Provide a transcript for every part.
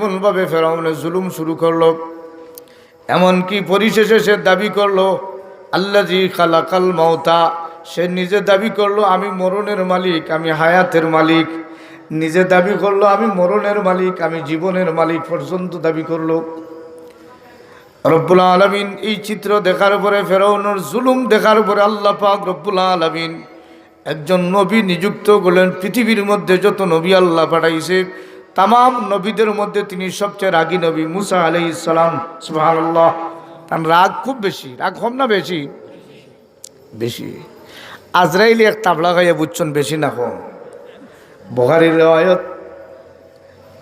এমনভাবে ফেরাউনে জুলুম শুরু করল, এমনকি পরিশেষে সে দাবি করল আল্লাজি খালাকাল মৌতা সে নিজে দাবি করল, আমি মরণের মালিক, আমি হায়াতের মালিক। নিজে দাবি করল, আমি মরণের মালিক, আমি জীবনের মালিক পর্যন্ত দাবি করল। রব্বুল আলমিন এই চিত্র দেখার পরে, ফেরাউনের জুলুম দেখার পরে আল্লাহ পাক রব্বুল আলমিন একজন নবী নিযুক্ত করলেন। পৃথিবীর মধ্যে যত নবী আল্লাহ পাঠাইছে তাম নবীদের মধ্যে তিনি সবচেয়ে রাগী নবী মুসা আলি ইসলাম সুহানাল্লাহ তার রাগ খুব বেশি, রাগ কম না বেশি? বেশি। আজরাইলি এক তাবলা গাইয়া বুঝছেন বেশি না কম। বহারির রেওয়ায়ত,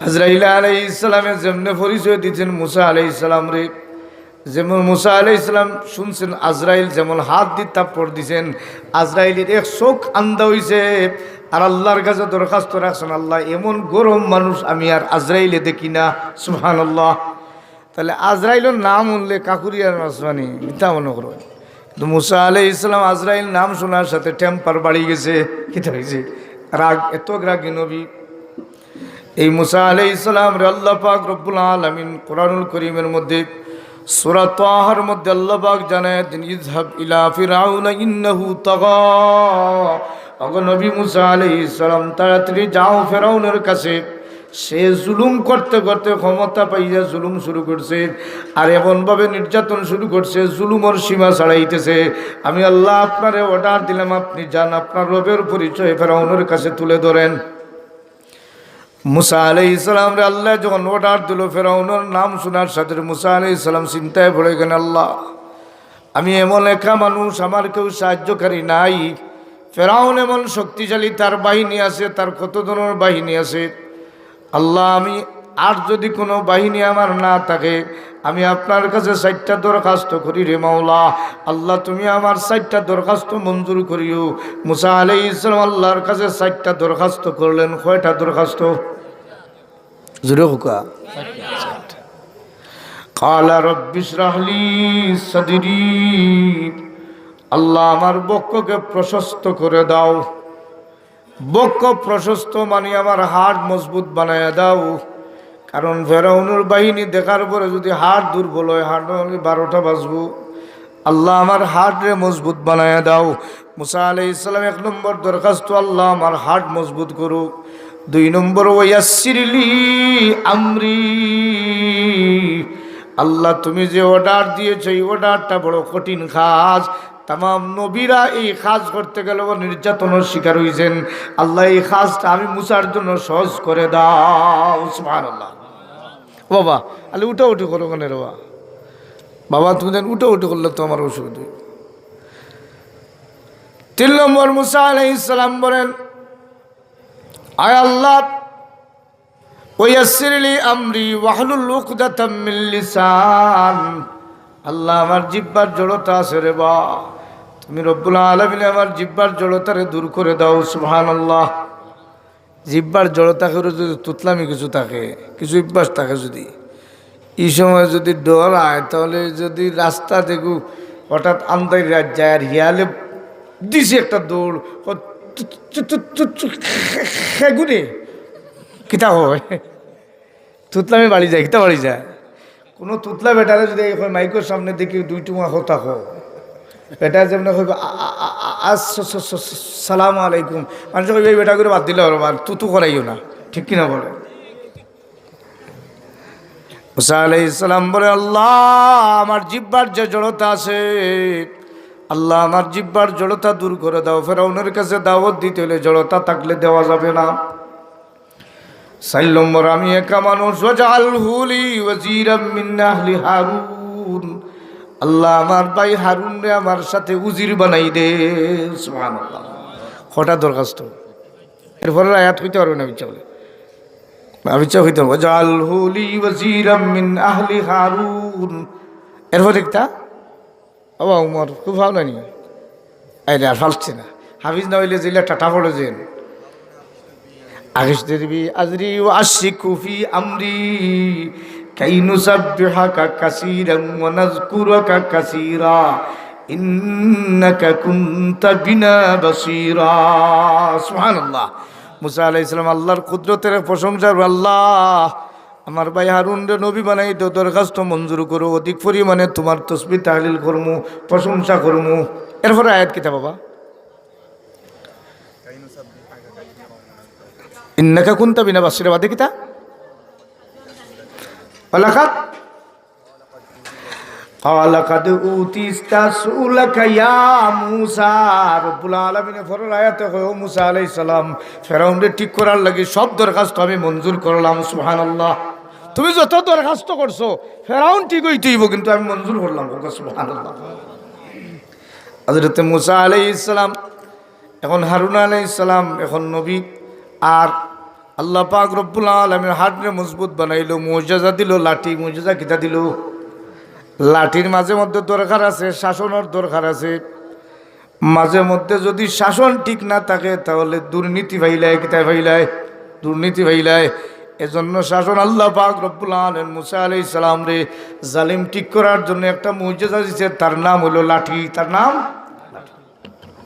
আজরাইল আলাই ইসলামের যেমনে পরিচয় দিচ্ছেন মুসা আলাই ইসলাম রে, যেমন মুসা আলাই ইসলাম শুনছেন আজরাইল যেমন হাত দিয়ে তাপ্পর দিছেন, আজরাইলের এক চোখ আন্দা হইছে। আর আল্লাহর কাছে দরখাস্ত রাখছেন, আল্লাহ, এমন গরম মানুষ আমি আর আজরাইলে দেখি না। সুহান আল্লাহ তাহলে আজরাইলের নাম উনলে কাকুরিয়ার মাসবানি মিথ্যা মনে করো। কিন্তু মুসা আলাই ইসলাম আজরাইল নাম শোনার সাথে টেম্পার বাড়ি গেছে, কিতা হয়েছে রাগ, এত রাগী নবী। এই মুসা আলাই ইসলাম রে আল্লাহ পাক রব্বুল আলমিন কোরআনুল করিমের মধ্যে সুরা তাহার মধ্যে আল্লাহ পাক জানায় তাড়াতাড়ি যাও ফেরাউনের কাছে। সে জুলুম করতে করতে ক্ষমতা পাইয়া জুলুম শুরু করছে আর এমনভাবে নির্যাতন শুরু করছে, জুলুমর সীমা ছাড়াইতেছে। আমি আল্লাহ আপনারে অর্ডার দিলাম, আপনি যান, আপনার রবের পরিচয় ফেরাউনের কাছে তুলে ধরেন। মুসা আলাই ইসলাম আল্লাহ, যখন অর্ডার দিল ফেরাউনের নাম শোনার সাথে মুসা আলাই ইসলাম চিন্তায় পড়ে আল্লাহ, আমি এমন একা মানুষ, আমার কেউ সাহায্যকারী নাই। ফেরাউন এমন শক্তিশালী, তার বাহিনী আছে, তার কত ধরনের বাহিনী আছে? আল্লাহ, আমি আর যদি কোনো বাহিনী আমার না থাকে, আমি আপনার কাছে চারটা দরখাস্ত করি রে মাওলা। আল্লাহ, তুমি আমার চারটা দরখাস্ত মঞ্জুর করিও। মুসা আলাই ইসলাম আল্লাহর কাছে চারটা দরখাস্ত করলেন, কয়টা দরখাস্ত? জুড়ে হুকা। কালা রব্বিশ রাহলি সদিরি, আল্লাহ আমার বক্ষকে প্রশস্ত করে দাও। বক্ষ প্রশস্ত মানে আমার হাড় মজবুত বানায় দাও। কারণ ফেরাউনুর বাহিনী দেখার পরে যদি হাড় দুর্বল হয়, হাড় আমি বারোটা বাজবো। আল্লাহ আমার হার্ট রে মজবুত বানায় দাও। মুসা আলাই ইসলাম এক নম্বর দরখাস্ত, আল্লাহ আমার হার্ট মজবুত করুক। দুই নম্বর ওয়াসিরলি আমরি। আল্লাহ, তুমি যে অর্ডার দিয়েছ, এই অর্ডারটা বড় কঠিন কাজ। তাম নবীরা এই কাজ করতে গেলে নির্যাতনের শিকার হয়েছেন আল্লাহ, এই কাজটা আমি মুসার জন্য সহজ করে দাও। সুমান আল্লাহ বাবা আলে উঠা, উঠি, করো কেন বাবা বাবা, তুমি দেন উঠে উঠে করলে তো আমার অসুবিধা তিন নম্বর, মুসা আলাই ইসলাম বলেন আয় আল্লাহ ওয়াসিরলি আমরি ওয়াহলুল উকদাতাম মিন লিসান। আল্লাহ, আমার জিব্বার জড়তা আছে রে বা। তুমি রব্বুল আলামিন আমার জিব্বার জড়তারে দূর করে দাও, সুবহানাল্লাহ। জিব্বার জড়তা করে যদি তুতলামি কিছু থাকে, কিছু অভ্যাস থাকে যদি, এই সময় যদি ডর আয়, তাহলে যদি রাস্তা দেখু, হঠাৎ আন্দাই রাত যায় আর হিয়ালে দিছে একটা দৌড় গুনে কিতা হয় তুতলামি বাড়ি যায়, কিতা বাড়ি যায়? কোনো তুতলা বেটারে যদি এখন মাইকের সামনে দেখি দুই টুমা হতা হো। বেটা যেমন সালাম আলাইকুম। মানুষ এই বেটা করে বাদ দিলে আর তুতু করাইও না। ঠিক কিনা বলে। মুসা আলাই ইসলাম বলে, আল্লাহ আমার জিব্বার যে জড়তা আছে আল্লাহ আমার জিব্বার জড়তা দূর করে দাও। ফেরাউনের কাছে দাওয়াত দিতে হলে জড়তা থাকলে দেওয়া যাবে না। সাইল নম্বর, আমি একা মানুষ। মিন হারুন। আল্লাহ আমার ভাই হারুন রে আমার সাথে উজির বানাই দে। কটা দরখাস্ত? এরপরে আয়াত হইতে পারবে না বলে আমি চা হইতে পারব। জাল হুলি ওয়াজিরাম মিন আহলি হারুন। এরপর দেখতা বাবা উমর, খুব ভালো নি এটা আর ফালছে না। হাফিজ না হইলে যেলে টাটা পড়ে যেন আগেশদেরবি আজরি ও আশি কুফি আমরি কাইনুসাবিহাকা কাসীরান ওয়া নাযকুরুকা কাসীরা, ইন্নাকা কুনতা বিনা বাসীরা। সুবহানাল্লাহ। মুসা আলাইহিস সালাম, আল্লাহর কুদরতের প্রশংসা আল্লাহ। আমার ভাই হারুন রে নবী বানাই তো দরখাস্ত মঞ্জুর করো অধিক পরিমাণে তোমার তসবি তাহলিল করমু প্রশংসা করমু এরপরে আয়াত কিতা বাবা ইন্নাকা কুন্তা বিনা বাসিরা বাদে কিতা ওলাকাত قال قد اوتيت سؤلك يا موسى رب العالمين ফরল আয়াতে কয় ও মুসা আলাইহিস সালাম ফেরাউন রে ঠিক করার লাগি সব দরখাস্ত আমি মঞ্জুর করলাম সুবহানাল্লাহ তুমি যত দরখাস্ত করছ, ফেরাউন ঠিক হইতেইব কিন্তু আমি মঞ্জুর করলাম হযরত মুসা আলাইহিস সালাম, এখন হারুন আলাইহিস সালাম, এখন নবী, আর আল্লাহ পাক রব্বুল আলামিন হাতরে মজবুত বানাইলো, মুজিজা দিল, লাঠি, মুজিজা কিতা দিল। লাঠির মাঝে মধ্যে দরকার আছে, শাসনের দরকার আছে। মাঝে মধ্যে যদি শাসন ঠিক না থাকে, তাহলে দুর্নীতি ভাইলায় কিতায় ভাইলায়, দুর্নীতি ভাইলায়। এজন্য শাসন আল্লাহ পাক রব্বুল আলম মুসা আলি সালাম রে, জালিম ঠিক করার জন্য একটা মুজেজা দিচ্ছে তার নাম হলো লাঠি, তার নাম?